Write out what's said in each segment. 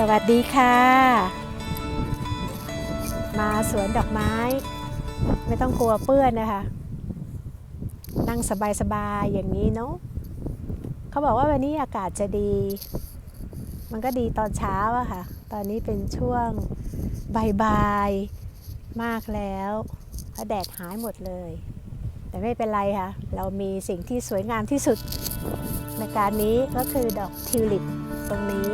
สวัสดีค่ะ มาสวนดอกไม้ ไม่ต้องกลัวเปื้อนนะคะ นั่งสบายๆอย่างนี้เนาะเขาบอกว่าวันนี้อากาศจะดี มันก็ดีตอนเช้าอะค่ะ ตอนนี้เป็นช่วงบ่ายๆมากแล้วแล้วแดดหายหมดเลย แต่ไม่เป็นไรค่ะ เรามีสิ่งที่สวยงามที่สุดในการนี้ก็คือดอกทิวลิปตรงนี้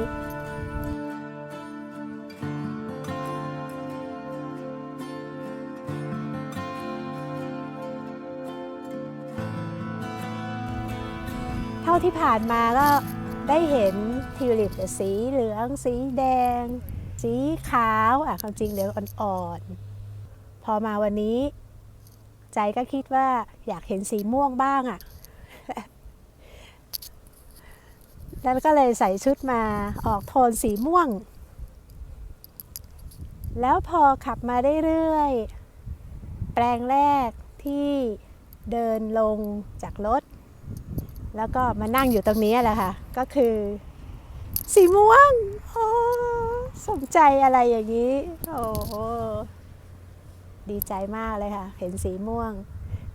ที่ผ่านมาก็ได้เห็นทิวลิปสีเหลือง สีแดง สีขาวอะความจริงเหลืองอ่อนๆ พอมาวันนี้ ใจก็คิดว่าอยากเห็นสีม่วงบ้างอะแล้วก็เลยใส่ชุดมาออกโทนสีม่วง แล้วพอขับมาเรื่อยๆ แปลงแรกที่เดินลงจากรถ แล้วก็มานั่งอยู่ตรงนี้แหละค่ะ ก็คือ สีม่วงโอ้สมใจอะไรอย่างนี้ โอ้โหดีใจมากเลยค่ะ เห็นสีม่วง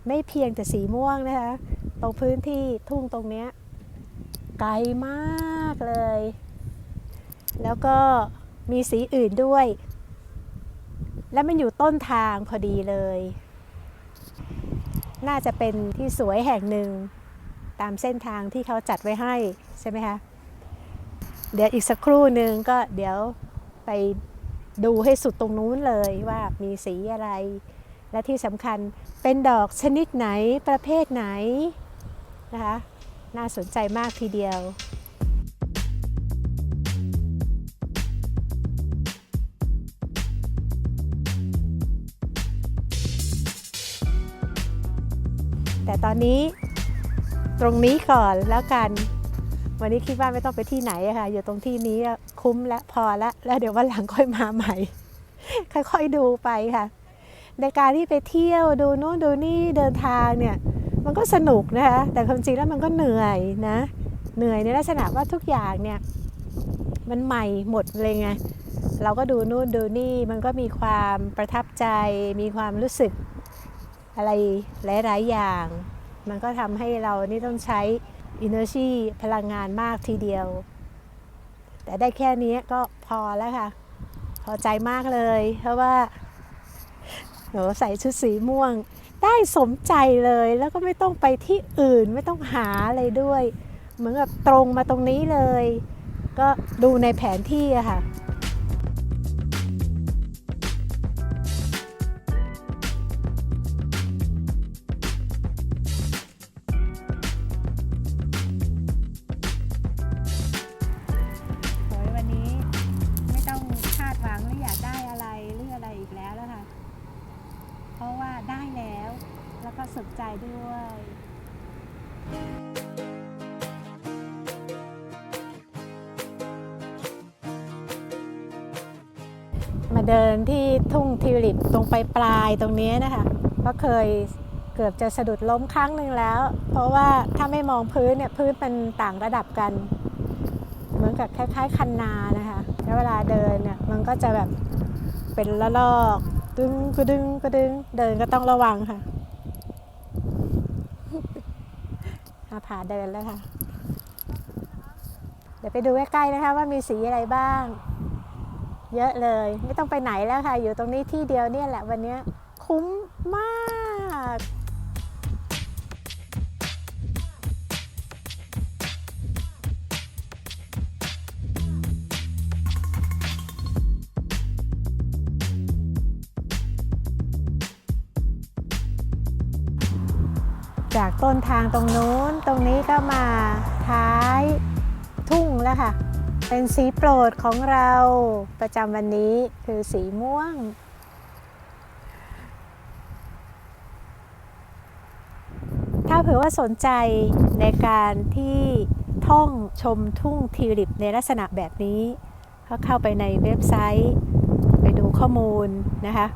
ไม่เพียงแต่สีม่วงนะคะ ตรงพื้นที่ทุ่งตรงเนี้ยไกลมากเลย แล้วก็มีสีอื่นด้วย และมันอยู่ต้นทางพอดีเลย น่าจะเป็นที่สวยแห่งหนึ่ง ตามเส้นทางที่เขาจัดไว้ให้ใช่ไหมคะเดี๋ยวอีกสักครู่หนึ่งก็เดี๋ยวไปดูให้สุดตรงนู้นเลยว่ามีสีอะไร และที่สำคัญเป็นดอกชนิดไหนประเภทไหนนะคะน่าสนใจมากทีเดียวแต่ตอนนี้ ตรงนี้ก่อนแล้วกัน วันนี้คิดว่าไม่ต้องไปที่ไหนอะค่ะ อยู่ตรงที่นี้คุ้มและพอละแล้วเดี๋ยววันหลังค่อยมาใหม่ ค่อยๆดูไปค่ะ ในการที่ไปเที่ยวดูนู่นดูนี่เดินทางเนี่ย มันก็สนุกนะคะ แต่ความจริงแล้วมันก็เหนื่อยนะ เหนื่อยในลักษณะว่าทุกอย่างเนี่ย มันใหม่หมดเลยไงเราก็ดูนู่นดูนี่มันก็มีความประทับใจ มีความรู้สึกอะไรหลาย ๆ อย่าง มันก็ทำให้เรานี่ต้องใช้ energy พลังงานมากทีเดียว แต่ได้แค่นี้ก็พอแล้วค่ะ พอใจมากเลย เพราะว่าหนูใส่ชุดสีม่วง ได้สมใจเลยแล้วก็ไม่ต้องไปที่อื่นไม่ต้องหาอะไรด้วย เหมือนกับตรงมาตรงนี้เลย ก็ดูในแผนที่อะค่ะ ก็สุขใจด้วยมาเดินที่ทุ่งทิวลิปตรงไปปลายตรงนี้นะคะก็เคยเกือบจะสะดุดล้มครั้งหนึ่งแล้ว เพราะว่าถ้าไม่มองพื้นเนี่ยพื้นมันต่างระดับกัน เหมือนกับคล้ายๆคันนานะคะแล้วเวลาเดินเนี่ยมันก็จะแบบเป็นละลอกดึงกระดึงกระดึงเดินก็ต้องระวังค่ะ ขาเดินแล้วค่ะ เดี๋ยวไปดูใกล้ๆนะคะว่ามีสีอะไรบ้าง เยอะเลย ไม่ต้องไปไหนแล้วค่ะ อยู่ตรงนี้ที่เดียวเนี่ยแหละวันนี้คุ้มมาก จากต้นทางตรงนู้นตรงนี้ก็มาท้ายทุ่งแล้วค่ะ เป็นสีโปรดของเราประจำวันนี้คือสีม่วง ถ้าเผื่อว่าสนใจในการที่ท่องชมทุ่งทิวลิปในลักษณะแบบนี้ ก็เข้าไปในเว็บไซต์ ไปดูข้อมูลนะคะ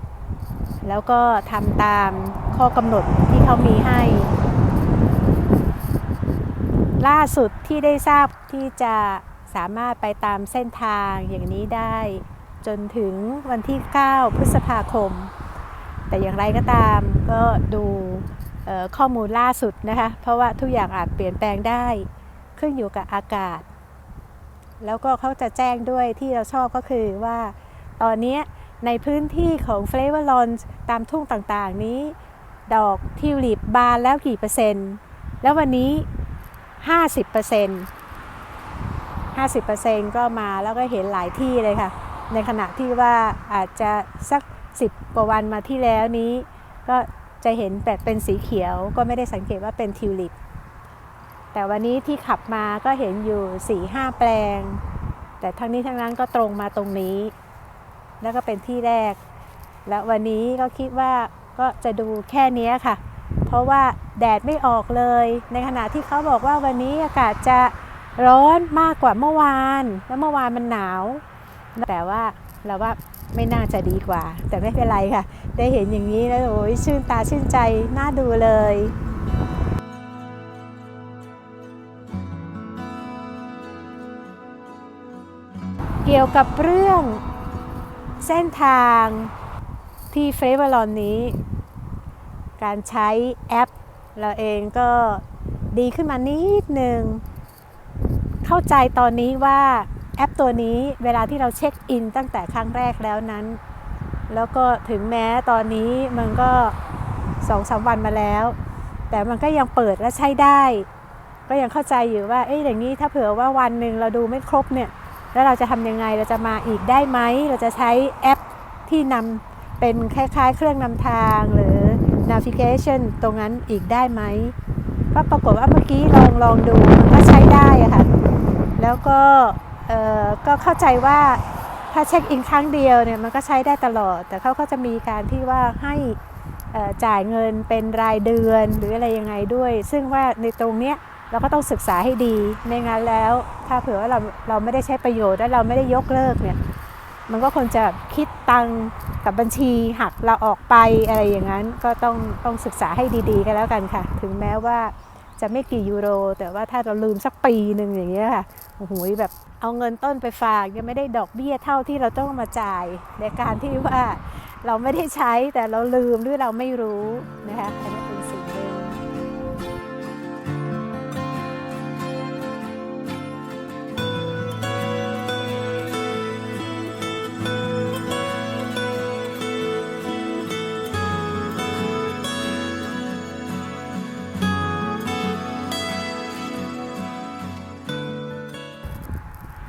แล้วก็ทำตามข้อกำหนดที่เขามีให้ ล่าสุดที่ได้ทราบที่จะสามารถไปตามเส้นทางอย่างนี้ได้ จนถึงวันที่ 9 พฤษภาคม แต่อย่างไรก็ตามก็ดูข้อมูลล่าสุดนะคะ เพราะว่าทุกอย่างอาจเปลี่ยนแปลงได้ขึ้นอยู่กับอากาศ แล้วก็เขาจะแจ้งด้วยที่เราชอบก็คือว่า ตอนนี้ในพื้นที่ของเฟลเวอร์ลอนตามทุ่งต่างๆนี้ ดอกทิวลิปบานแล้วกี่เปอร์เซ็นต์ แล้ววันนี้ 50เปอร์เซ็นต์50เปอร์เซ็นต์ก็มาแล้วก็เห็นหลายที่เลยค่ะ ในขณะที่ว่าอาจจะสัก 10 กว่าวันมาที่แล้วนี้ ก็จะเห็นแบบเป็นสีเขียวก็ไม่ได้สังเกตว่าเป็นทิวลิป แต่วันนี้ที่ขับมาก็เห็นอยู่ 4 5 แปลง แต่ทั้งนี้ทั้งนั้นก็ตรงมาตรงนี้ แล้วก็เป็นที่แรก และวันนี้ก็คิดว่าก็จะดูแค่นี้ค่ะ ราะว่าแดดไม่ออกเลย ในขณะที่เขาบอกว่าวันนี้อากาศจะร้อนมากกว่าเมื่อวาน แล้วเมื่อวานมันหนาว แต่ว่าเราว่าไม่น่าจะดีกว่า แต่ไม่เป็นไรค่ะ ได้เห็นอย่างนี้แล้วโอ้ยชื่นตาชื่นใจน่าดูเลยเกี่ยวกับเรื่องเส้นทางที่เฟเวอรอนนี้ การใช้แอป เราเองก็ดีขึ้นมานิดนึง เข้าใจตอนนี้ว่าแอปตัวนี้เวลาที่เราเช็คอินตั้งแต่ครั้งแรกแล้วนั้น แล้วก็ถึงแม้ตอนนี้มันก็สองสามวันมาแล้ว แต่มันก็ยังเปิดและใช้ได้ ก็ยังเข้าใจอยู่ว่าเอ้ยอย่างนี้ถ้าเผื่อว่าวันหนึ่งเราดูไม่ครบเนี่ยแล้วเราจะทำยังไงเราจะมาอีกได้ไหม เราจะใช้แอปที่นำเป็นคล้ายๆ เครื่องนำทางหรือ navigation ตรงนั้นอีกได้ไหมก็ปรากฏว่าเมื่อกี้ลองลองดูมันก็ใช้ได้อะค่ะ แล้วก็เออก็เข้าใจว่าถ้าเช็คอินครั้งเดียวเนี่ยมันก็ใช้ได้ตลอด แต่เขาก็จะมีการที่ว่าให้จ่ายเงินเป็นรายเดือนหรืออะไรยังไงด้วย ซึ่งว่าในตรงเนี้ยเราก็ต้องศึกษาให้ดี ไม่งั้นแล้ว ถ้าเผื่อว่าเราเราไม่ได้ใช้ประโยชน์และเราไม่ได้ยกเลิกเนี่ย มันก็ควรจะคิดตังกับบัญชีหักเราออกไปอะไรอย่างนั้นก็ต้องต้องศึกษาให้ดีๆกันแล้วกันค่ะ ถึงแม้ว่าจะไม่กี่ยูโร แต่ว่าถ้าเราลืมสักปีหนึ่งอย่างเงี้ยค่ะโอ้โหแบบเอาเงินต้นไปฝากยังไม่ได้ดอกเบี้ยเท่าที่เราต้องมาจ่าย ในการที่ว่าเราไม่ได้ใช้แต่เราลืมหรือเราไม่รู้นะคะ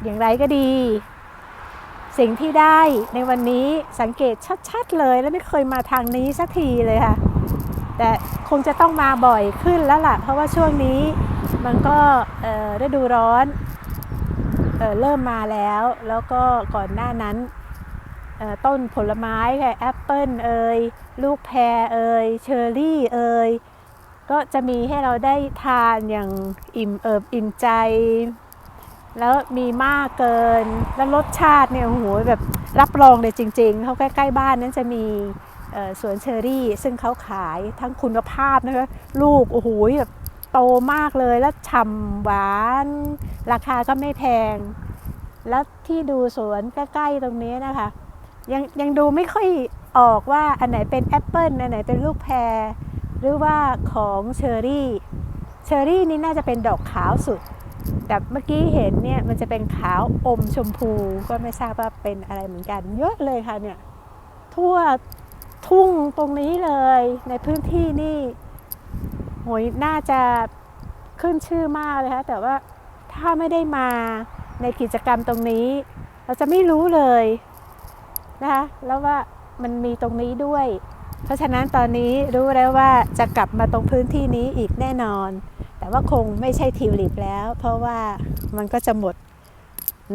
อย่างไรก็ดี สิ่งที่ได้ในวันนี้สังเกตชัดๆเลยแล้วไม่เคยมาทางนี้สักทีเลยค่ะ แต่คงจะต้องมาบ่อยขึ้นแล้วล่ะ เพราะว่าช่วงนี้มันก็เอ่อฤดูร้อนเอเริ่มมาแล้ว แล้วก็ก่อนหน้านั้นต้นผลไม้ค่ะแอปเปิลเอ่ยลูกแพรเอ่ยเชอร์รี่เอ่ยก็จะมีให้เราได้ทานอย่างอิ่มเอิบอิ่มใจ แล้วมีมากเกิน แล้วรสชาติเนี่ยโอ้โหแบบรับรองเลยจริง ๆ เขาใกล้ๆบ้านนั้นจะมีสวนเชอรี่ ซึ่งเขาขายทั้งคุณภาพนะคะลูกโอ้โหแบบโตมากเลยแล้วฉ่ำหวาน ราคาก็ไม่แพง แล้วที่ดูสวนใกล้ๆตรงนี้นะคะ ยังยังดูไม่ค่อยออกว่าอันไหนเป็นแอปเปิลอันไหนเป็นลูกแพร หรือว่าของเชอรี่ เชอรี่นี่น่าจะเป็นดอกขาวสุด แต่เมื่อกี้เห็นเนี่ยมันจะเป็นขาวอมชมพูก็ไม่ทราบว่าเป็นอะไรเหมือนกัน เยอะเลยค่ะเนี่ยทั่วทุ่งตรงนี้เลยในพื้นที่นี่โหยน่าจะขึ้นชื่อมากเลยค่ะแต่ว่าถ้าไม่ได้มาในกิจกรรมตรงนี้ เราจะไม่รู้เลยนะคะแล้วว่ามันมีตรงนี้ด้วย เพราะฉะนั้นตอนนี้รู้แล้วว่าจะกลับมาตรงพื้นที่นี้อีกแน่นอน แต่ว่าคงไม่ใช่ทิวลิปแล้ว เพราะว่ามันก็จะหมด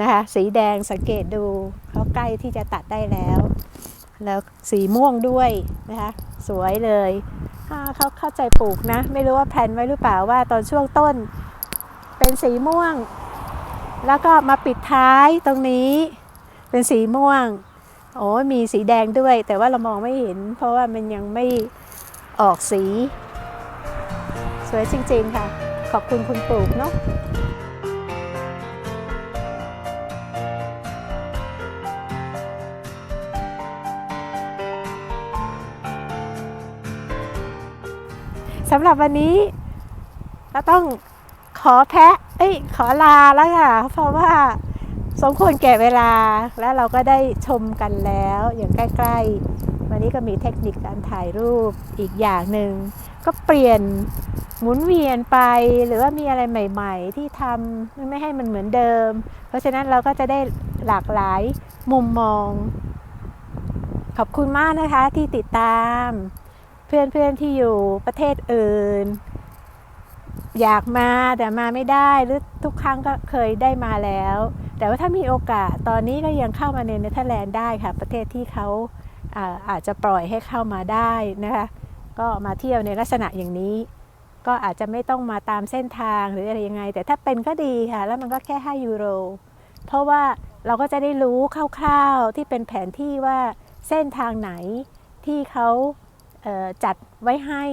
นะคะสีแดงสังเกตดูเขาใกล้ที่จะตัดได้แล้ว แล้วสีม่วงด้วยนะคะสวยเลยเขาเข้าใจปลูกนะ ไม่รู้ว่าแพลนไว้หรือเปล่าว่าตอนช่วงต้นเป็นสีม่วง แล้วก็มาปิดท้ายตรงนี้เป็นสีม่วงโอ้ยมีสีแดงด้วย แต่ว่าเรามองไม่เห็น เพราะว่ามันยังไม่ออกสี สวยจริง ๆ ค่ะ ขอบคุณคุณปลูกเนาะสำหรับวันนี้เราต้องขอแพะเอ้ยขอลาแล้วค่ะ เพราะว่าสมควรแก่เวลาแล้วเราก็ได้ชมกันแล้วอย่างใกล้ ๆ วันนี้ก็มีเทคนิคการถ่ายรูปอีกอย่างหนึ่ง ก็เปลี่ยน หมุนเวียนไปหรือว่ามีอะไรใหม่ ๆ ที่ทำไม่ให้มันเหมือนเดิม เพราะฉะนั้นเราก็จะได้หลากหลายมุมมอง ขอบคุณมากนะคะที่ติดตาม เพื่อนๆที่อยู่ประเทศอื่น อยากมาแต่มาไม่ได้หรือทุกครั้งก็เคยได้มาแล้ว แต่ว่าถ้ามีโอกาสตอนนี้ก็ยังเข้ามาในเนเธอร์แลนด์ได้ค่ะ ประเทศที่เขาอาอาจจะปล่อยให้เข้ามาได้นะคะ ก็มาเที่ยวในลักษณะอย่างนี้ ก็อาจจะไม่ต้องมาตามเส้นทางหรืออะไรยังไง แต่ถ้าเป็นก็ดีค่ะ แล้วมันก็แค่ 5 ยูโร เพราะว่าเราก็จะได้รู้คร่าวๆที่เป็นแผนที่ว่าเส้นทางไหนที่เขาเจัดไว้ให้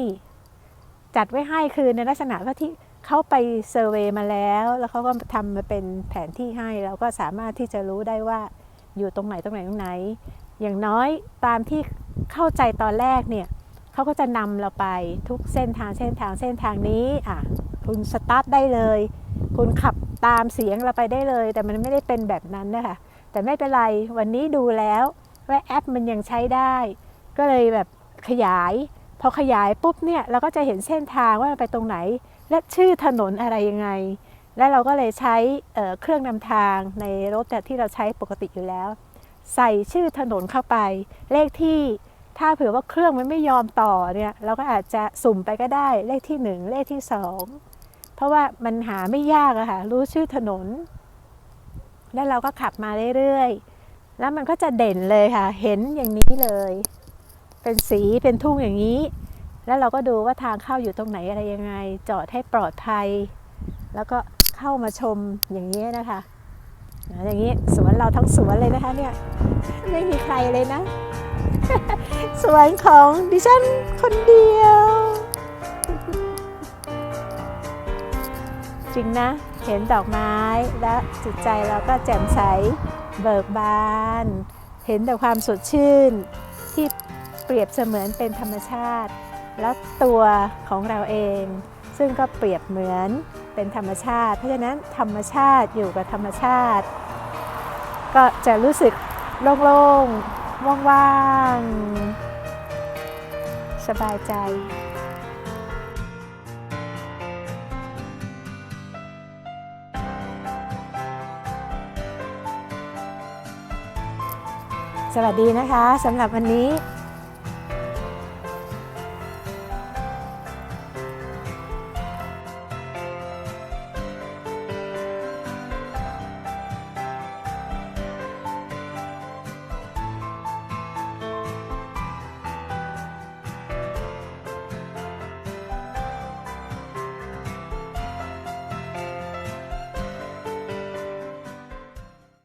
จัดไว้ให้คือในลักษณะว่าที่เขาไปเซอร์เวยมาแล้ว แล้วเขาก็ทำมาเป็นแผนที่ให้ เราก็สามารถที่จะรู้ได้ว่าอยู่ตรงไหนตรงไหนตรงไหน อย่างน้อยตามที่เข้าใจตอนแรกเนี่ย เขาก็จะนำเราไปทุกเส้นทางเส้นทางเส้นทางนี้อะคุณสตาร์ทได้เลย คุณขับตามเสียงเราไปได้เลย แต่มันไม่ได้เป็นแบบนั้นนะคะแต่ไม่เป็นไรวันนี้ดูแล้วว่าแอปมันยังใช้ได้ ก็เลยแบบขยาย พอขยายปุ๊บเนี่ยเราก็จะเห็นเส้นทางว่ามันไปตรงไหน และชื่อถนนอะไรยังไง แล้วเราก็เลยใช้เเครื่องนำทางในรถที่เราใช้ปกติอยู่แล้ว ใส่ชื่อถนนเข้าไป เลขที่ ถ้าเผื่อว่าเครื่องมันไม่ยอมต่อเนี่ย เราก็อาจจะสุ่มไปก็ได้เลขที่หนึ่งเลขที่สองเพราะว่ามันหาไม่ยากอะค่ะ รู้ชื่อถนน แล้วเราก็ขับมาเรื่อยๆ แล้วมันก็จะเด่นเลยค่ะ เห็นอย่างนี้เลย เป็นสีเป็นทุ่งอย่างนี้ แล้วเราก็ดูว่าทางเข้าอยู่ตรงไหนอะไรยังไง จอดให้ปลอดภัย แล้วก็เข้ามาชมอย่างนี้นะคะอย่างนี้สวนเราทั้งสวนเลยนะคะเนี่ยไม่มีใครเลยนะ สวนของดิฉันคนเดียว จริงนะ เห็นดอกไม้และจิตใจเราก็แจ่มใสเบิกบาน เห็นแต่ความสดชื่น ที่เปรียบเสมือนเป็นธรรมชาติ แล้วตัวของเราเอง ซึ่งก็เปรียบเหมือนเป็นธรรมชาติ เพราะฉะนั้นธรรมชาติอยู่กับธรรมชาติ ก็จะรู้สึกโล่งๆ ว่างๆ สบายใจสวัสดีนะคะสำหรับวันนี้